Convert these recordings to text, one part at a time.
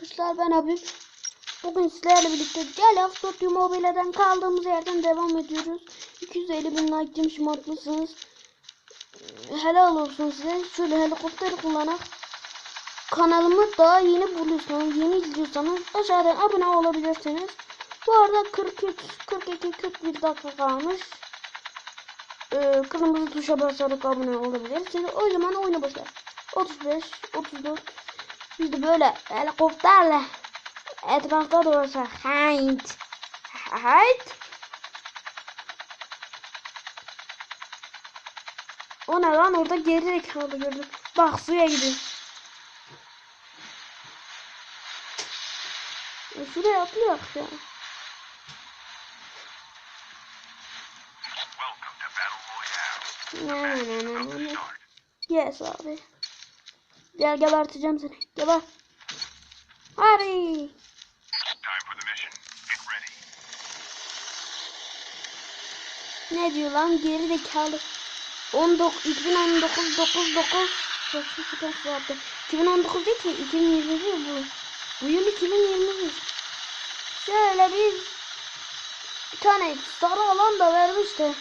arkadaşlar ben abi. Bugün sizlerle birlikte Gel Afterty Mobile'den kaldığımız yerden devam ediyoruz. 250 bin like demiş mutluysunuz. Helal olsun size. Şöyle helikopteri kullanak. Kanalımı daha yeni buluyorsanız, yeni izliyorsanız aşağıdan abone olabilirsiniz. Bu arada 43, 42, 41 dakika kalmış. Ee, kırmızı tuşa basarak abone olabilirsiniz. O zaman oyuna başlar. 35, 34. Biz de böyle helikopterle etrafta dolaşır. Hayt. Hayt. O ne lan orada geri kaldı gördüm. Bak suya gidiyor. E, Şuraya atlıyor ya. Welcome to Battle Royale. Ne ne ne From ne the ne. start. Yes abi. Gel geberteceğim seni. Geber. Hadi. Ne diyor lan geri zekalı. 19 2019 9 9 Saçma sapan saatte. 2019 değil ki 2021 bu. Bu yıl 2021. Şöyle bir bir tane sarı alan da vermiş de.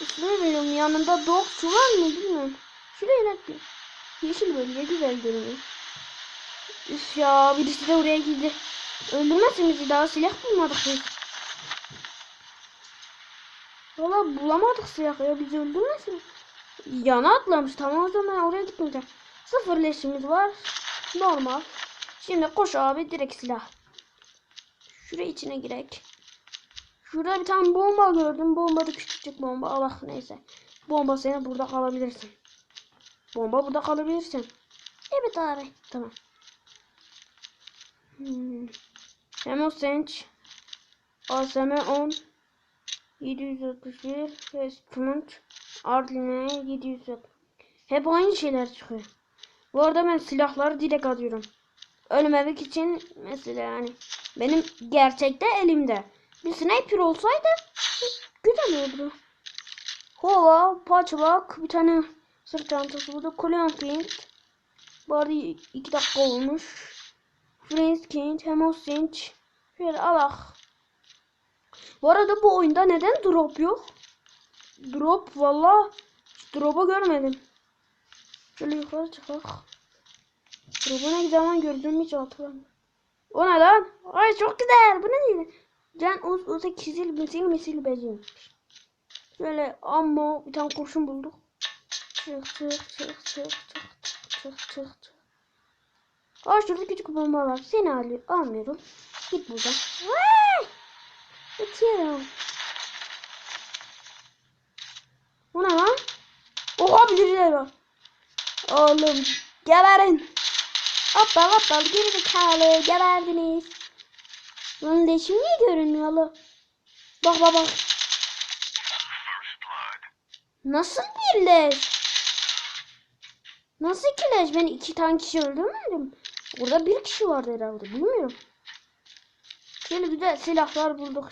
İsmini bilmiyorum yanında dog var mı bilmiyorum. Şuraya net bir. Yeşil bölge güzel görünüyor. Üf ya birisi de oraya girdi. Öldürmesin bizi daha silah bulmadık biz. Valla bulamadık silah ya bizi öldürmesin. Yana atlamış tamam o zaman oraya gitmeyeceğim. Sıfır leşimiz var. Normal. Şimdi koş abi direkt silah. Şuraya içine girek. Şurada bir tane bomba gördüm. Bomba da küçücük bomba. Allah neyse. Bomba seni burada kalabilirsin. Bomba burada kalabilirsin. Evet abi. Tamam. Hmm. Hemosench. ASM 10. 731 Westmont Arline 700 Hep aynı şeyler çıkıyor. Bu arada ben silahları direkt alıyorum. Ölmemek için mesela yani benim gerçekte elimde. Bir sniper olsaydı güzel olurdu. Hova, patchwork, bir tane sırt çantası. Bu da Clean Paint. Bu arada 2 dakika olmuş. Prince King, Hemosinch. Şöyle alak. Bu arada bu oyunda neden drop yok? Drop valla drop'u görmedim. Şöyle yukarı çıkak. Drop'u ne zaman gördüğümü hiç hatırlamıyorum. O ne lan? Ay çok güzel. Bu ne değil? Can uz uza kizil misil misil becim. Şöyle ammo bir tane kurşun bulduk. Çık çık çık çık çık çık çık çık. Aa şurada küçük bomba var. Seni alıyor. Almıyorum. Git buradan. Vay! Atıyorum. Bu ne lan? Oha birileri var. Oğlum geberin. Aptal aptal geri zekalı geberdiniz. Lan leşim niye görünmüyor lan? Bak bak bak. Nasıl bir leş? Nasıl iki leş? Ben iki tane kişi öldürmedim. Burada bir kişi vardı herhalde. Bilmiyorum. Şöyle güzel silahlar bulduk.